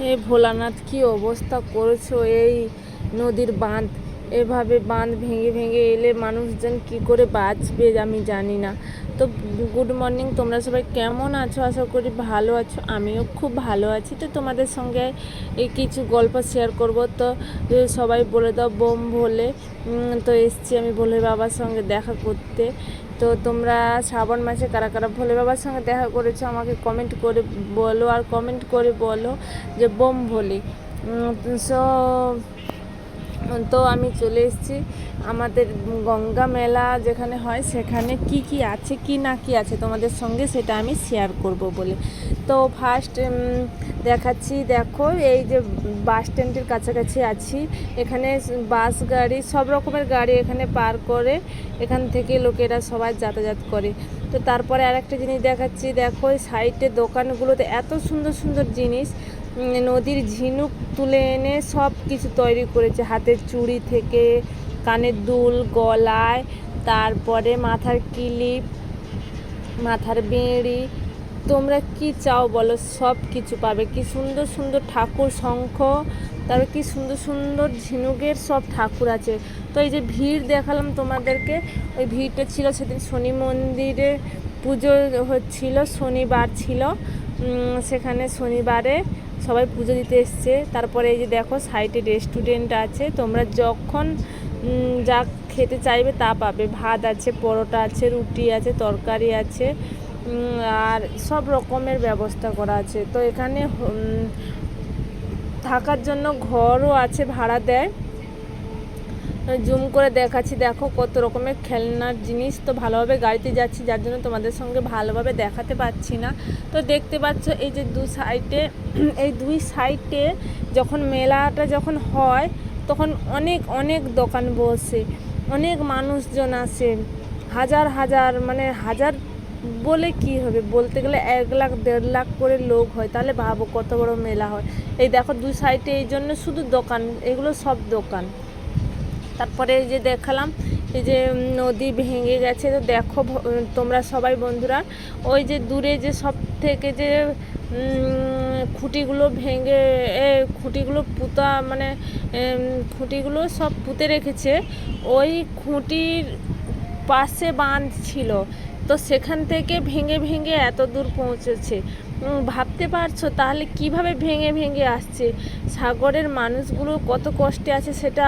হে ভোলানাথ কি অবস্থা করেছ এই নদীর বাঁধ? এভাবে বাঁধ ভেঙে ভেঙে এলে মানুষজন কি করে বাঁচবে আমি জানি না। তো গুড মর্নিং তোমরা সবাই কেমন আছো? আশা করি ভালো আছো, আমিও খুব ভালো আছি। তো তোমাদের সঙ্গে এই কিছু গল্প শেয়ার করব। তো সবাই বলে দাও বোম ভোলে। তো এসছি আমি ভোলে বাবার সঙ্গে দেখা করতে। তো তোমরা শ্রাবণ মাসে কারা কারা ভোলে বাবার সঙ্গে দেখা করেছ আমাকে কমেন্ট করে বলো, আর কমেন্ট করে বলো যে বোম ভোলে। সো তো আমি চলে এসেছি। আমাদের গঙ্গা মেলা যেখানে হয়, সেখানে কি কি আছে, কি না কি আছে তোমাদের সঙ্গে সেটা আমি শেয়ার করব বলে। তো ফার্স্ট দেখাচ্ছি, দেখো, এই যে বাস স্ট্যান্ডের কাছাকাছি আছি। এখানে বাস গাড়ি, সব রকমের গাড়ি এখানে পার করে এখান থেকে লোকেরা সবাই যাতায়াত করে। তো তারপরে আরেকটা জিনিস দেখাচ্ছি, দেখো সাইডে দোকানগুলোতে এত সুন্দর সুন্দর জিনিস। নদীর ঝিনুক তুলে এনে সব কিছু তৈরি করেছে। হাতের চুড়ি থেকে, কানের দুল, গলায়, তারপরে মাথার কিলিপ, মাথার বেড়ি। তোমরা কি চাও বলো? সব কিছু পাবে। কি সুন্দর সুন্দর ঠাকুর শঙ্খ, তারপর কি সুন্দর সুন্দর ঝিনুকের সব ঠাকুর আছে। তো এই যে ভিড় দেখালাম তোমাদেরকে, ওই ভিড়টা ছিল সেদিন শনি মন্দিরে পুজো হচ্ছিল, শনিবার ছিল। সেখানে শনিবারে সবাই পুজো দিতে এসছে। তারপরে এই যে দেখো সাইডে রেস্টুরেন্ট আছে। তোমরা যখন যা খেতে চাইবে তা পাবে। ভাত আছে, পরোটা আছে, রুটি আছে, তরকারি আছে আর সব রকমের ব্যবস্থা করা আছে। তো এখানে থাকার জন্য ঘরও আছে ভাড়া দেয়। জুম করে দেখাচ্ছি। দেখো কত রকমের খেলনার জিনিস। তো ভালোভাবে গাড়িতে যাচ্ছি, যার জন্য তোমাদের সঙ্গে ভালোভাবে দেখাতে পাচ্ছি না। তো দেখতে পাচ্ছ এই যে দু সাইডে, এই দুই সাইডে যখন মেলাটা যখন হয়, তখন অনেক অনেক দোকান বসে, অনেক মানুষজন আসে। হাজার হাজার মানে হাজার বলে কি হবে? বলতে গেলে এক লাখ, দেড় লাখ করে লোক হয়। তাহলে ভাবো কত বড় মেলা হয়। এই দেখো দু সাইডে এই জন্য শুধু দোকান, এগুলো সব দোকান। তারপরে যে দেখালাম, এই যে নদী ভেঙে গেছে। তো দেখো তোমরা সবাই বন্ধুরা, ওই যে দূরে যে সব থেকে যে খুঁটিগুলো ভেঙে খুঁটিগুলো পুতা মানে খুঁটিগুলো সব পুঁতে রেখেছে, ওই খুঁটির পাশে বাঁধ ছিল। তো সেখান থেকে ভেঙে ভেঙে এত দূর পৌঁছেছে। ভাবতে পারছ? তাহলে কীভাবে ভেঙে ভেঙে আসছে? সাগরের মানুষগুলো কত কষ্টে আছে সেটা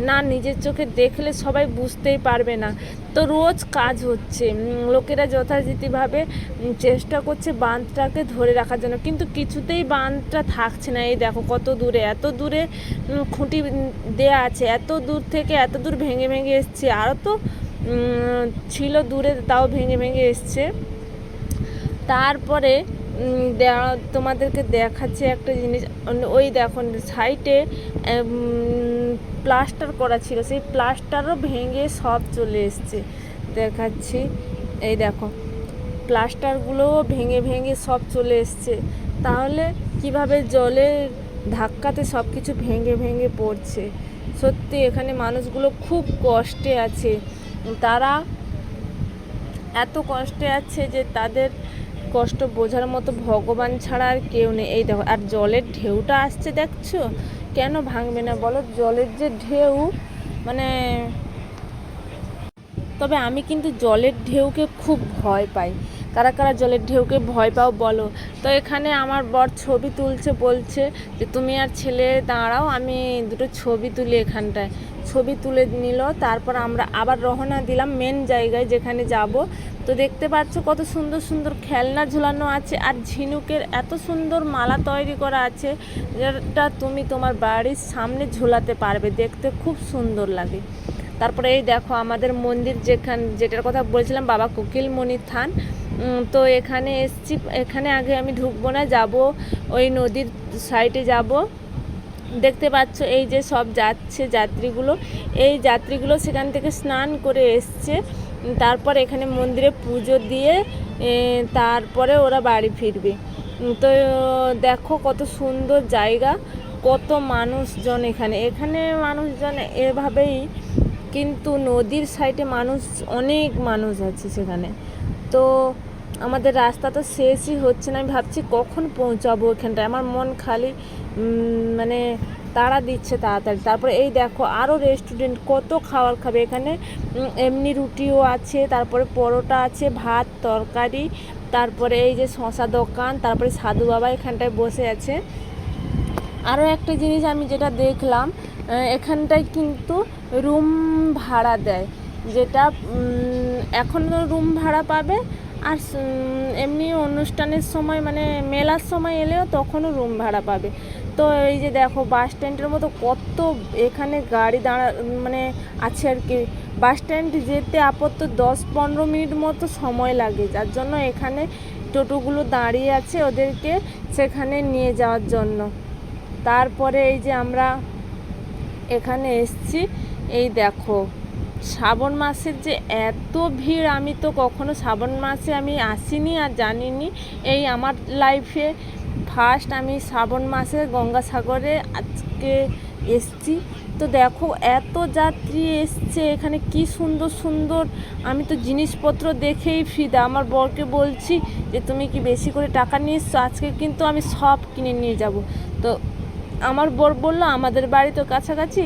না নিজের চোখে দেখলে সবাই বুঝতেই পারবে না। তো রোজ কাজ হচ্ছে। লোকেরা যথারীতিভাবে উম, চেষ্টা করছে বাঁধটাকে ধরে রাখার জন্য। কিন্তু কিছুতেই বাঁধটা থাকছে না। এই দেখো কত দূরে এত দূরে খুঁটি দেয়া আছে। এত দূর থেকে এত দূর ভেঙে ভেঙে এসছে। আরও তো ছিল দূরে তাও ভেঙে ভেঙে এসছে। তারপরে তোমাদেরকে দেখাচ্ছে একটা জিনিস। ওই দেখো সাইডে প্লাস্টার করা ছিল। সেই প্লাস্টারও ভেঙে সব চলে এসছে। দেখাচ্ছি। এই দেখো, প্লাস্টারগুলোও ভেঙে ভেঙে সব চলে এসছে। তাহলে কীভাবে জলের ধাক্কাতে সব কিছু ভেঙে ভেঙে পড়ছে? সত্যি, এখানে মানুষগুলো খুব কষ্টে আছে। তারা এত কষ্টে আছে যে তাদের কষ্ট বোঝার মতো ভগবান ছাড়া আর কেউ নেই। এই দেখো, আর জলের ঢেউটা আসছে দেখছ? কেন ভাঙবে না বলো? জলের যে ঢেউ মানে তবে আমি কিন্তু জলের ঢেউকে খুব ভয় পাই। কারা কারা জলের ঢেউকে ভয় পাও বলো? তো এখানে আমার বর ছবি তুলছে, বলছে যে, তুমি আর ছেলে, দাঁড়াও, আমি দুটো ছবি তুলি এখানটায়। ছবি তুলে নিল, তারপর আমরা আবার রওনা দিলাম মেন জায়গায় যেখানে যাব। তো দেখতে পাচ্ছ কত সুন্দর সুন্দর খেলনা ঝুলানো আছে আর ঝিনুকের এত সুন্দর মালা তৈরি করা আছে যেটা তুমি তোমার বাড়ির সামনে ঝুলাতে পারবে, দেখতে খুব সুন্দর লাগে। তারপরে এই দেখো আমাদের মন্দির যেখান, যেটার কথা বলছিলাম, বাবা কোকিল মণির থান। তো এখানে এসছি, এখানে আগে আমি ঢুকবো না, যাব ওই নদীর সাইডে যাব। দেখতে পাচ্ছ এই যে সব যাচ্ছে যাত্রীগুলো, এই যাত্রীগুলো সেখান থেকে স্নান করে এসছে। তারপর এখানে মন্দিরে পুজো দিয়ে তারপরে ওরা বাড়ি ফিরবে। তো, দেখো কত সুন্দর জায়গা, কত মানুষজন এখানে। এখানে মানুষজন এভাবেই, কিন্তু নদীর সাইডে মানুষ, অনেক মানুষ আছে সেখানে। তো, আমাদের রাস্তা তো শেষই হচ্ছে না। আমি ভাবছি কখন পৌঁছাবো ওখানটায় আমার মন খালি মানে তাড়া দিচ্ছে তাড়াতাড়ি। তারপরে এই দেখো আরও রেস্টুরেন্ট কত খাবার খাবে। এখানে এমনি রুটিও আছে তারপরে পরোটা আছে ভাত তরকারি তারপরে এই যে শশা দোকান তারপরে সাধু বাবা এখানটায় বসে আছে। আরও একটা জিনিস আমি যেটা দেখলাম এখানটায় কিন্তু রুম ভাড়া দেয়। যেটা উম, এখনও রুম ভাড়া পাবে আর এমনি অনুষ্ঠানের সময় মানে মেলার সময় এলেও তখনও রুম ভাড়া পাবে। তো এই যে দেখো বাস স্ট্যান্ডের মতো কত এখানে গাড়ি দাঁড়া মানে আছে আর কি। বাস স্ট্যান্ড যেতে আপাতত দশ পনেরো মিনিট মতো সময় লাগে, যার জন্য এখানে টোটোগুলো দাঁড়িয়ে আছে ওদেরকে সেখানে নিয়ে যাওয়ার জন্য। তারপরে এই যে আমরা এখানে এসছি, এই দেখো, শ্রাবণ মাসের যে এত ভিড়, আমি তো কখনো শ্রাবণ মাসে আমি আসিনি আর জানিনি, এই আমার লাইফে ফার্স্ট আমি শ্রাবণ মাসে গঙ্গাসাগরে আজকে এসছি। তো দেখো, এত যাত্রী এসছে, এখানে কি সুন্দর সুন্দর। আমি তো জিনিসপত্র দেখেই ফিদা। আমার বরকে বলছি যে, তুমি কি বেশি করে টাকা নিয়ে এসছো? আজকে কিন্তু আমি সব কিনে নিয়ে যাব। তো আমার বর বলল, আমাদের বাড়ি তো কাছাকাছি,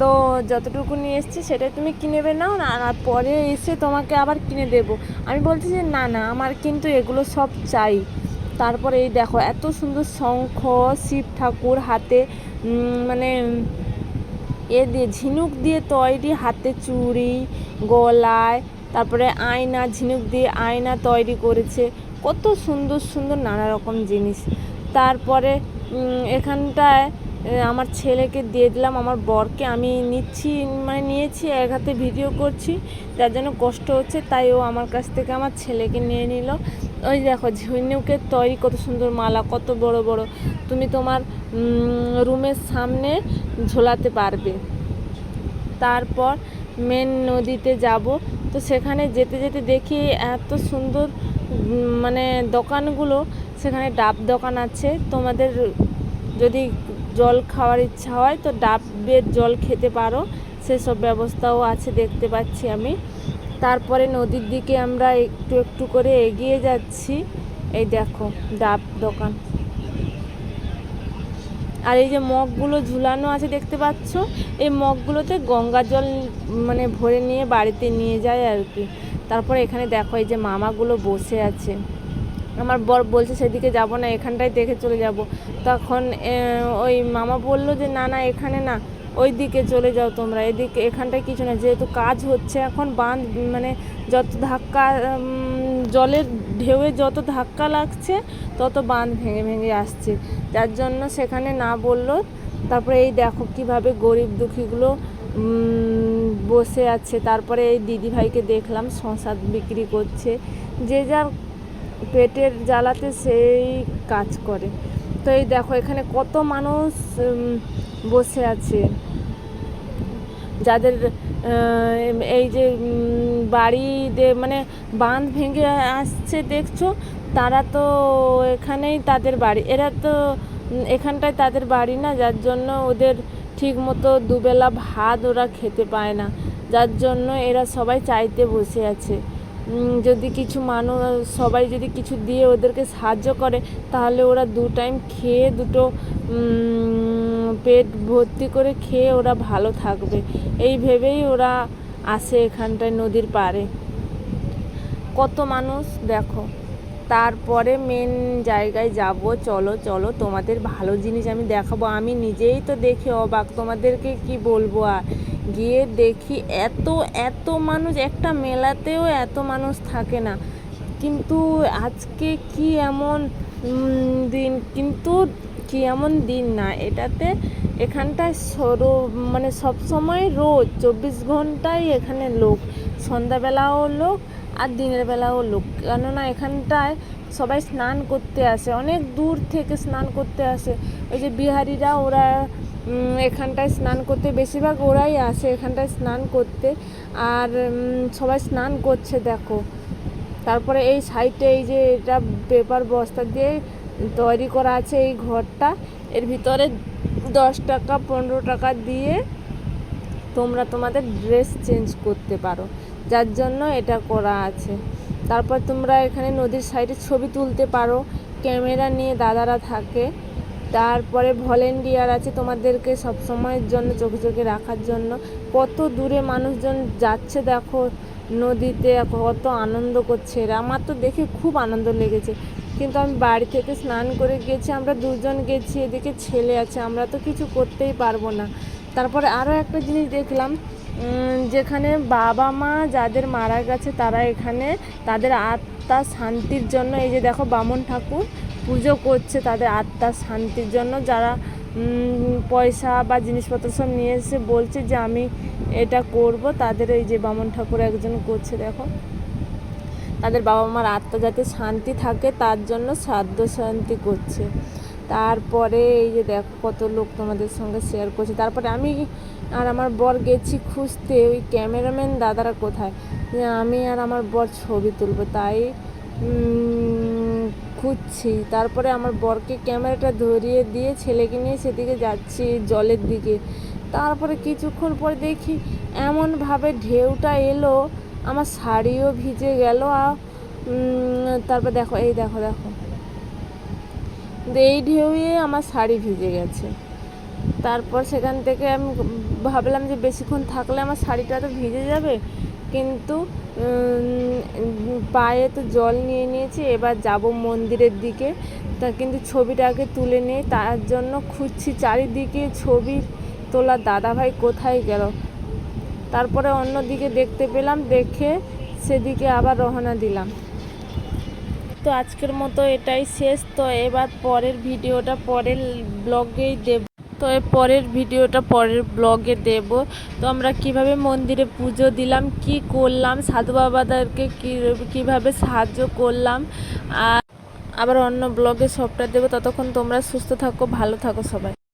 তো যতটুকু নিয়ে এসেছি সেটাই তুমি কিনে বে নাও, না আর পরে এসে তোমাকে আবার কিনে দেবো। আমি বলছি যে, না না, আমার কিন্তু এগুলো সব চাই। তারপরে এই দেখো, এত সুন্দর শঙ্খ, শিব ঠাকুর হাতে মানে এ দিয়ে ঝিনুক দিয়ে তৈরি হাতে চুড়ি, গলায়, তারপরে আয়না, ঝিনুক দিয়ে আয়না তৈরি করেছে। কত সুন্দর সুন্দর নানা রকম জিনিস। তারপরে এখানটায় আমার ছেলেকে দিয়ে দিলাম, আমার বরকে আমি নিচ্ছি মানে নিয়েছি, এক হাতে ভিডিও করছি, যার জন্য কষ্ট হচ্ছে, তাই ও আমার কাছ থেকে আমার ছেলেকে নিয়ে নিল। ওই দেখো ঝিনুকের তৈরি কত সুন্দর মালা, কত বড় বড়। তুমি তোমার রুমের সামনে ঝোলাতে পারবে। তারপর মেন নদীতে যাব। তো সেখানে যেতে যেতে দেখি এত সুন্দর মানে দোকানগুলো, সেখানে ডাব দোকান আছে। তোমাদের যদি জল খাওয়ার ইচ্ছা হয়, তো ডাবের জল খেতে পারো। সেসব ব্যবস্থাও আছে দেখতে পাচ্ছি আমি। তারপরে নদীর দিকে আমরা একটু একটু করে এগিয়ে যাচ্ছি। এই দেখো, ডাব দোকান। আর এই যে মগগুলো ঝুলানো আছে দেখতে পাচ্ছ? এই মগগুলোতে গঙ্গা জল মানে ভরে নিয়ে বাড়িতে নিয়ে যায় আর কি। তারপরে এখানে দেখো এই যে মামাগুলো বসে আছে। আমার বর বলছে সেদিকে যাব না এখানটায় দেখে চলে যাব। তখন ওই মামা বলল যে, না না, এখানে না ওই দিকে চলে যাও তোমরা, এদিকে, এখানটায় কিছু না, যেহেতু কাজ হচ্ছে, এখন বাঁধ মানে যত ধাক্কা জলের ঢেউয়ে যত ধাক্কা লাগছে, তত বাঁধ ভেঙে ভেঙে আসছে। যার জন্য সেখানে না বলল। তারপরে এই দেখো কীভাবে গরিব দুঃখীগুলো বসে আছে। তারপরে এই দিদিভাইকে দেখলাম শশা বিক্রি করছে। যে যার পেটের জ্বালাতে সেই কাজ করে। তো এই দেখো এখানে কত মানুষ বসে আছে। যাদের এই যে উম, বাড়ি দে মানে বাঁধ ভেঙে আসছে দেখছ তারা তো এখানেই তাদের বাড়ি। এরা তো এখানটায় তাদের বাড়ি না যার জন্য ওদের ঠিক মতো দুবেলা ভাত ওরা খেতে পায় না। যার জন্য এরা সবাই চাইতে বসে আছে। যদি কিছু মানুষ, সবাই যদি কিছু দিয়ে ওদেরকে সাহায্য করে, তাহলে ওরা দু টাইম খেয়ে দুটো পেট ভর্তি করে খেয়ে ওরা ভালো থাকবে। এই ভেবেই ওরা আসে এখানটায় নদীর পাড়ে। কত মানুষ, দেখো। তারপরে মেন জায়গায় যাব। চলো চলো, তোমাদের ভালো জিনিস আমি দেখাবো। আমি নিজেই তো দেখে অবাক। তোমাদেরকে কি বলব আর? গিয়ে দেখি এত এত মানুষ, একটা মেলাতেও এত মানুষ থাকে না। কিন্তু আজকে কি এমন দিন, কিন্তু কি এমন দিন না। এটাতে এখানটায় সরো মানে সব সময় রোজ চব্বিশ ঘন্টাই এখানে লোক। সন্ধ্যাবেলাও লোক আর দিনের বেলাও লোক। কেননা এখানটায় সবাই স্নান করতে আসে, অনেক দূর থেকে স্নান করতে আসে। ওই যে বিহারিরা ওরা এখানটায় স্নান করতে, বেশিরভাগ ওরাই আসে এখানটায় স্নান করতে। আর সবাই স্নান করছে, দেখো। তারপরে এই সাইডে এই যে এটা পেপার বস্তা দিয়ে তৈরি করা আছে এই ঘরটা। এর ভিতরে দশ টাকা, পনেরো টাকা দিয়ে তোমরা তোমাদের ড্রেস চেঞ্জ করতে পারো। যার জন্য এটা করা আছে। তারপর তোমরা এখানে নদীর সাইডে ছবি তুলতে পারো। ক্যামেরা নিয়ে দাদারা থাকে। তারপরে ভলেন্টিয়ার আছে তোমাদেরকে সব সময়ের জন্য, চোখে চোখে রাখার জন্য। কত দূরে মানুষজন যাচ্ছে দেখো, নদীতে, কত আনন্দ করছে এরা। আমার তো দেখে খুব আনন্দ লেগেছে। কিন্তু আমি বাড়ি থেকে স্নান করে গেছি, আমরা দুজন গেছি, এদিকে ছেলে আছে, আমরা তো কিছু করতেই পারব না। তারপরে আরও একটা জিনিস দেখলাম যেখানে বাবা মা যাদের মারা গেছে, তারা এখানে তাদের আত্মা শান্তির জন্য, এই যে দেখো বামন ঠাকুর পুজো করছে তাদের আত্মার শান্তির জন্য। যারা পয়সা বা জিনিসপত্র সব নিয়ে এসে বলছে যে আমি এটা করব, তাদের এই যে বামন ঠাকুর একজন করছে, দেখো। তাদের বাবা মার আত্মা যাতে শান্তি থাকে, তার জন্য শ্রাদ্ধ শান্তি করছে। তারপরে এই যে দেখো কত লোক তোমাদের সঙ্গে শেয়ার করছে। তারপরে আমি আর আমার বর গেছি খুঁজতে, ওই ক্যামেরাম্যান দাদারা কোথায়? আমি আর আমার বর ছবি তুলবো, তাই খুঁজছি। তারপরে আমার বরকে ক্যামেরাটা ধরিয়ে দিয়ে ছেলেকে নিয়ে সেদিকে যাচ্ছি জলের দিকে। তারপরে কিছুক্ষণ পরে দেখি এমনভাবে ঢেউটা এলো, আমার শাড়িও ভিজে গেল, আর তারপর দেখো, এই দেখো দেখো। এই ঢেউয়ে আমার শাড়ি ভিজে গেছে। তারপর সেখান থেকে আমি ভাবলাম যে বেশিক্ষণ থাকলে আমার শাড়িটা তো ভিজে যাবে। কিন্তু পায়ে তো জল নিয়ে নিয়েছি, এবার যাব মন্দিরের দিকে। তা কিন্তু ছবিটা আগে তুলে নিই, তার জন্য খুঁজছি চারিদিকে ছবি তোলা, দাদাভাই কোথায় গেল? তারপরে অন্য দিকে দেখতে পেলাম, দেখে সেদিকে আবার রওনা দিলাম। তো আজকের মতো এটাই শেষ, তো এবার পরের ভিডিওটা পরের ব্লগেই দেব। তো এর পরের ভিডিওটা পরের ব্লগে দেব। তো আমরা কীভাবে মন্দিরে পুজো দিলাম, কি করলাম, সাধু বাবাদেরকে কীভাবে সাহায্য করলাম, আর আবার অন্য ব্লগে সবটা দেবো। ততক্ষণ তোমরা সুস্থ থাকো, ভালো থাকো সবাই।